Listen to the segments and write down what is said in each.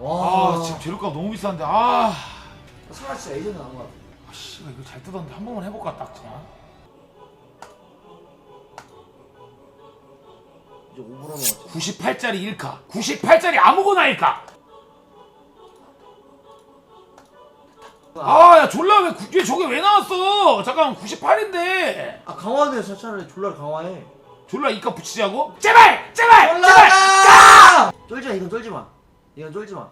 와. 아 지금 재료값 너무 비싼데 아. 사라 진짜 예전에 나온 거 같아. 아, 씨발 이거 잘 뜯었는데 한 번만 해볼까 딱 그냥 이제 5불 남았지 98짜리 1카. 98짜리 아무거나 1카. 아 야 졸라 왜, 구- 왜 저게 왜 나왔어? 잠깐만 98인데. 아 강화해서 차라리 졸라를 강화해. 졸라 2카 붙이자고? 제발! 제발! 제발! 올라가! 쫄지 마 이건 쫄지 마 이건 쫄지 마.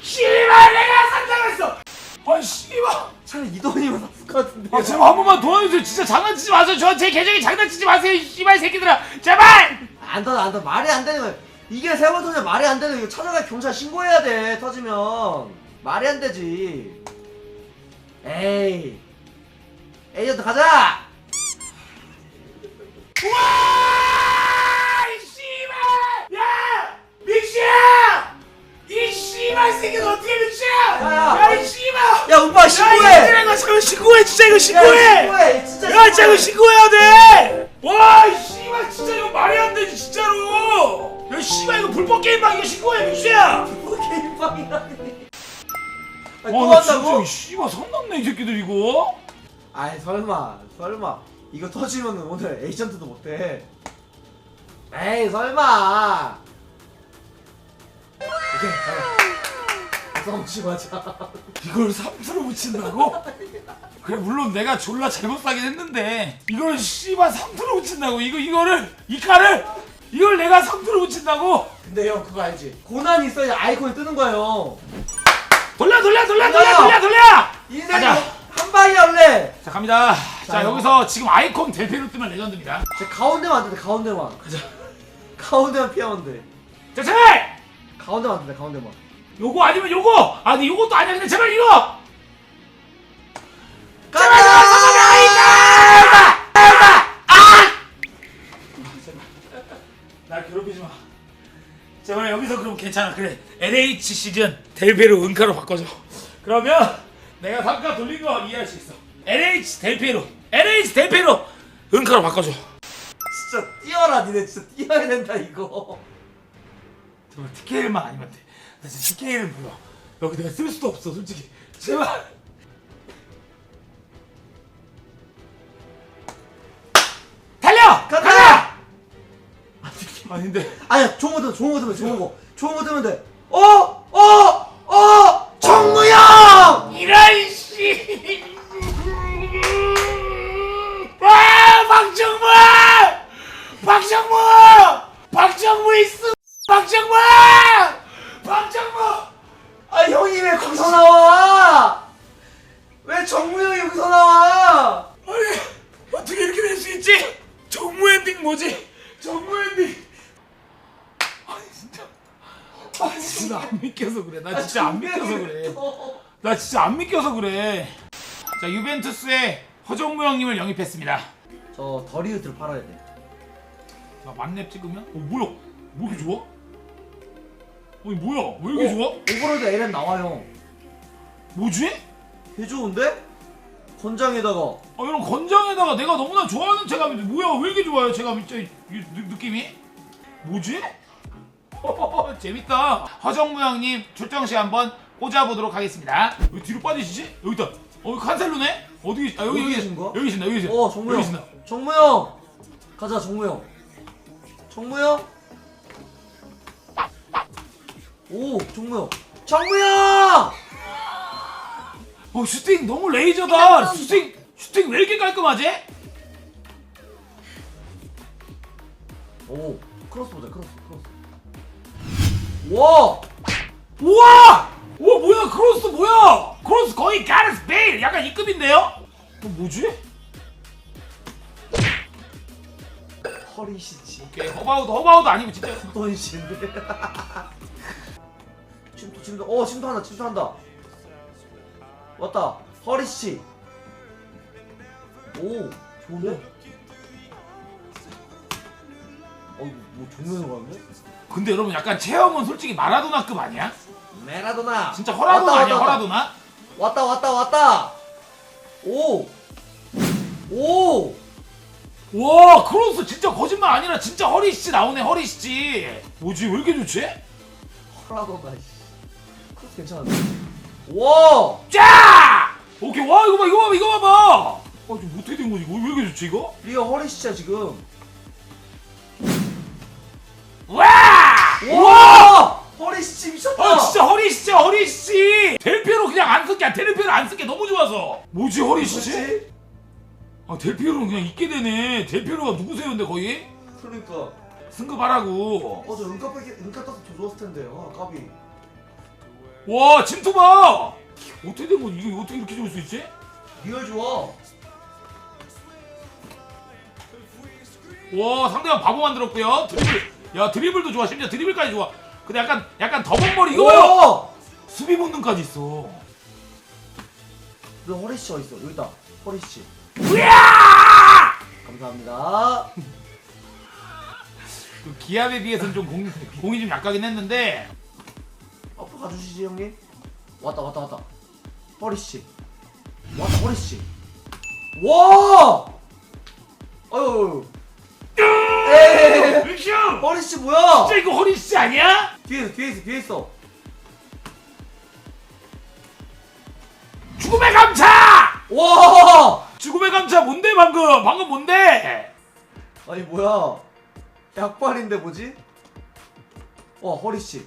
씨발 내가 산장했어! 아 씨발! 차라리 이 돈이면 나쁠 것 같은데. 아 제발 한 번만 도와주세요. 진짜 장난치지 마세요. 저제 계정에 장난치지 마세요 이 씨발 새끼들아. 제발! 안 터져 안 터져 말이 안 되는 거야 이게 세번 터지면 말이 안 되는 거 이거 찾아가 경찰 신고해야 돼 터지면. 말이 안 되지. 에이. 에이전트 가자! 우와 새끼는 어떻게 믹시야 야, 야이 씨발. 야 오빠 야 신고해. 이거 저거 신고해 진짜 이거 야, 신고해. 신고해. 진짜 야 진짜 이거 신고해야 돼 와 이 씨발 진짜 이거 말이 안 되지 진짜로. 야 씨발 이거 불법 게임방 이거 신고해 믹시야. 뭐 게임방이라니. 아니, 또 와 나 진짜 한다고? 이 씨발 선 넘네 이 새끼들 이거. 아이 설마 설마. 이거 터지면 오늘 에이전트도 못해. 에이 설마. 오케이 가자 싸움치 마자. 이걸 3투로 붙인다고? 그래 물론 내가 졸라 잘못 사긴 했는데 이걸 씨발 3투로 붙인다고? 이거 이거를 이 칼을? 이걸 내가 3투로 붙인다고? 근데 형 그거 알지? 고난이 있어야 아이콘이 뜨는 거예요. 돌려 돌려 돌려 돌려 돌려! 돌려 인생이 가자. 한 방이야 원래. 자 갑니다. 자 자, 여기서 지금 아이콘 델페로 뜨면 레전드입니다. 제 가운데만 안 돼, 가운데만. 가자. 가운데만 피하면 돼. 자 제발! 가운데만 안 돼, 가운데만 요거 아니면 요거 아니 요것도 아니야 근데 제발 이거 제발! 이거 성공이 아니다 아! 날 괴롭히지 마. 제발 여기서 그럼 괜찮아. 그래. LH 시즌 델페로 은카로 바꿔줘. 그러면 내가 상가 돌린 거 이해할 수 있어. LH 델페로. LH 델페로 은카로 바꿔줘. 진짜 뛰어라 니네 진짜 뛰어야 된다 이거 제발 TKL만 아니면 돼. 나 진짜 TKL 몰라. 여기 내가 쓸 수도 없어 솔직히. 제발. 달려! 가자! 아닌데. 아니야 좋은 거 들면 좋은 거 들면 좋은 거 좋은 거 들면 돼 어! 어! 어! 정무영! 이런 씨. 와 박정무! 박정무! 박정무 있어! 박정무! 박정무! 아 형이 왜 거기서 나와? 왜 정무영이 여기서 나와? 아니 어떻게 이렇게 될 수 있지? 정무 엔딩 뭐지? 정무 엔딩. 아니 진짜. 아 진짜 안 믿겨서 그래. 나 진짜 안 믿겨서 그래. 나 진짜 안 믿겨서 그래. 자 유벤투스의 허정무 형님을 영입했습니다. 저 더리우트를 팔아야 돼 자 만렙 찍으면? 어 뭐야? 뭐 이렇게 좋아? 아니 뭐야? 왜 이렇게 좋아? 오버로드 LM 나와요 뭐지? 개 좋은데? 건장에다가 아 이런 건장에다가 내가 너무나 좋아하는 체감인데 뭐야 왜 이렇게 좋아요 체감이 저, 이- 이- 느, 느낌이? 뭐지? 재밌다 허정무 형님 출정 시 한번 꽂아보도록 하겠습니다 왜 뒤로 빠지시지? 여기 있다 어 칸셀로네? 어디 계시- 아 여기 여기 계신가? 여기 계신다 여기 계신다 어 여기 정무영 계신다 정무영 가자 정무영 정무영 오 정무영. 정무영! 어 슈팅 너무 레이저다. 슈팅 슈팅 왜 이렇게 깔끔하지? 오 크로스 보자 크로스 크로스. 와! 우와! 우와 뭐야 크로스 뭐야? 크로스 거의 가레스 베일. 약간 이 급인데요? 어, 뭐지? 허리시지. 오케이 허바우드 허바우드 아니고 진짜 돈신데 침투 침투 어 침투한다 침투한다 왔다 허리씨 오 좋은데? 어 이거 뭐 정면으로 가는데? 근데 여러분 약간 체형은 솔직히 마라도나급 아니야? 메라도나 진짜 허라도나 왔다, 아니야 왔다, 허라도나? 왔다 왔다 왔다 오! 오! 와 크로스 진짜 거짓말 아니라 진짜 허리씨 나오네 허리씨 뭐지 왜 이렇게 좋지? 프라도다 씨 괜찮은데 와! 짜! 오케이 와 이거 봐 이거 봐 이거 봐봐! 아좀 어떻게 된 거지? 이거 왜 이렇게 좋지 이거? 리어 허리 진짜 지금. 와! 와! 허리 씨 미쳤다! 아 진짜 허리 진짜 허리 씨 델피에로 그냥 안 쓸게 델피에로 안 쓸게 너무 좋아서. 뭐지 허리 씨? 그렇지? 아 델피에로는 그냥 있게 되네. 델피에로가 누구세요 근데 거의? 그러니까. 승급하라고. 어저 은카 빼기 은카 따서 더 좋았을 텐데 아 까비 와 침투 봐 어떻게 된 거지? 이게 어떻게 이렇게 좋을 수 있지? 리얼 좋아. 와 상대방 바보 만들었고요. 드리블. 야 드리블도 좋아. 심지어 드리블까지 좋아. 근데 약간 약간 더벅머리. 이거 봐요! 오! 수비 본능까지 있어. 너 허리 씨 어디 있어. 여기 있다. 허리 씨. 으야! 감사합니다. 그 기압에 비해서는 좀 공, 공이 좀 약하긴 했는데 가주시지 형님? 왔다 왔다 왔다. 허리 씨 왔다 허리 씨 와! 아유 에이 믹슈! 허리 씨 뭐야? 진짜 이거 허리 씨 아니야? 뒤에 있어 뒤에 있어 뒤에 있어 죽음의 감차! 와! 죽음의 감차 뭔데 방금? 방금 뭔데? 아니 뭐야? 약발인데 뭐지? 와 허리 씨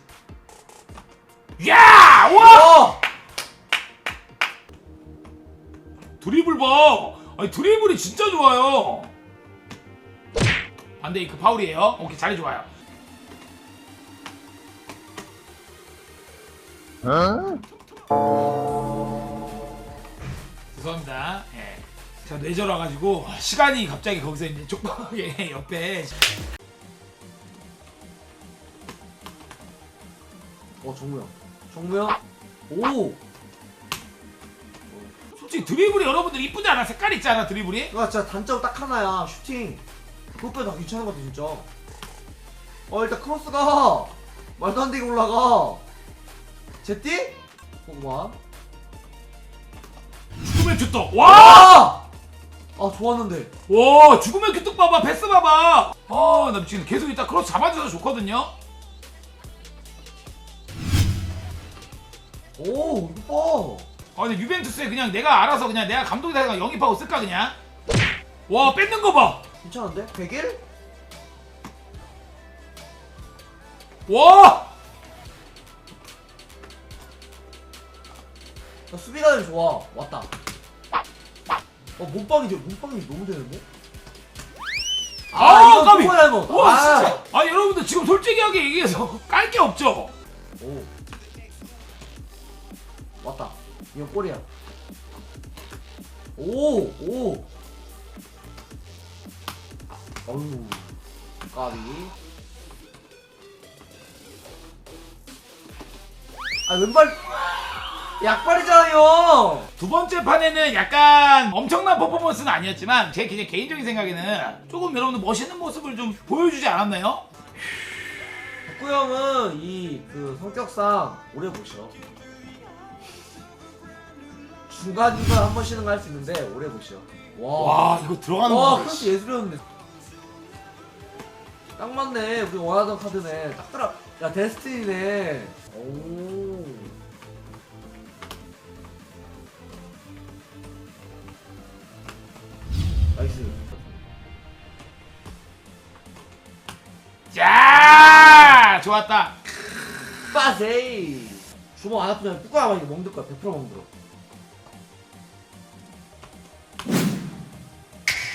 야! 와! 와! 드리블 봐! 아니 드리블이 진짜 좋아요 반데이크 파울이에요 오케이 자리 좋아요 죄송합니다 예. 제가 뇌절 와가지고 시간이 갑자기 거기서 이제 족박하게 옆에 어 정무영 정무영 오! 솔직히 드리블이 여러분들 이쁘지 않아? 색깔 있지 않아 드리블이? 이거 진짜 단점 딱 하나야 슈팅. 그것보다 다 괜찮은 것 같아 진짜. 어 일단 크로스가. 말도 안 되게 올라가. 제띠? 고구마. 죽음의 규떡. 와! 아 좋았는데. 와 죽음의 규떡 봐봐 패스 봐봐. 아나 지금 계속 이따 크로스 잡아줘서 좋거든요 오 이거 아 근데 유벤투스에 그냥 내가 알아서 그냥 내가 감독이다 해서 영입하고 쓸까 그냥 와 뺏는 거봐 봐 괜찮은데? 100일? 와! 야, 수비가 좀 좋아 왔다 어 몸빵이 돼 몸빵이 너무 되는데? 아, 이거 까비! 이거 와 아. 진짜 아 여러분들 지금 솔직하게 얘기해서 깔 게 없죠 오 왔다. 이거 골이야. 오 오. 어휴 까비. 아 왼발. 약발이잖아요. 두 번째 판에는 약간 엄청난 퍼포먼스는 아니었지만 제 그냥 개인적인 생각에는 조금 여러분들 멋있는 모습을 좀 보여주지 않았나요? 북구 형은 이 그 성격상 오래 보셔 중간중간 한번 쉬는 거할수 있는데 오래 보셔 와 이거 들어가는 와, 거 크로스 예술이었는데. 딱 맞네. 우리 원하던 카드네. 딱 들어. 야, 데스티니네. 오. 나이스. 자 좋았다 빠세이. 주먹 안 아프면 뚜까만 이거 멍들 거야. 100% 멍들어.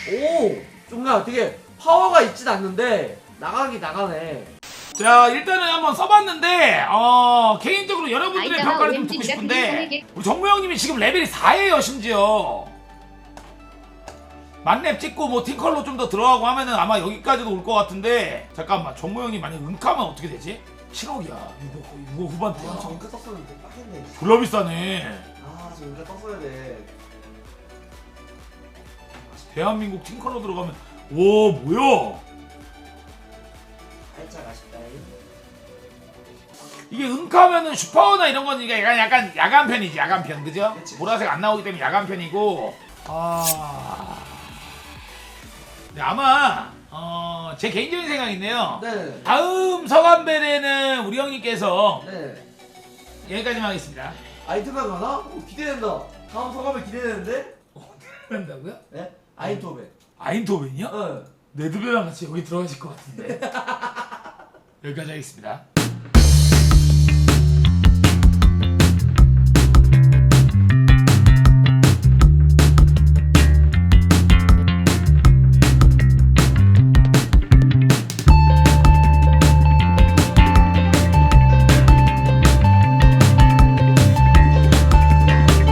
오! 뭔가 되게 파워가 있진 않는데 나가기 나가네. 자 일단은 한번 써봤는데 어 개인적으로 여러분들의 아이다가 평가를 좀 듣고 가 싶은데 우리 정모 형님이 지금 레벨이 4예요 심지어 만렙 찍고 뭐 팀컬로 좀 더 들어가고 하면은 아마 여기까지도 올 것 같은데 잠깐만 정모 형님 만약 은카면 어떻게 되지? 7억이야 6억, 6억 후반대 아, 저 은카 떴었는데 빡했네. 졸라 비싸네 아, 저 은카 떴어야 돼. 대한민국 팀컬로 들어가면 오 뭐야 살짝 아쉽다. 이게 은카면은 슈퍼나 이런 건 이게 약간 약간 야간 편이지 야간 편 그죠? 그치. 보라색 안 나오기 때문에 야간 편이고 아 근데 아마 어, 제 개인적인 생각인데요. 네. 다음 서간벨에는 우리 형님께서 네. 여기까지만 하겠습니다. 아이트가 가나? 오, 기대된다. 다음 소감을 기대되는데? 한다고요? 네? 아이토벤. 아인토벤이요? 어. 네드베랑 같이 여기 들어가실 것 같은데. 여기까지 하겠습니다.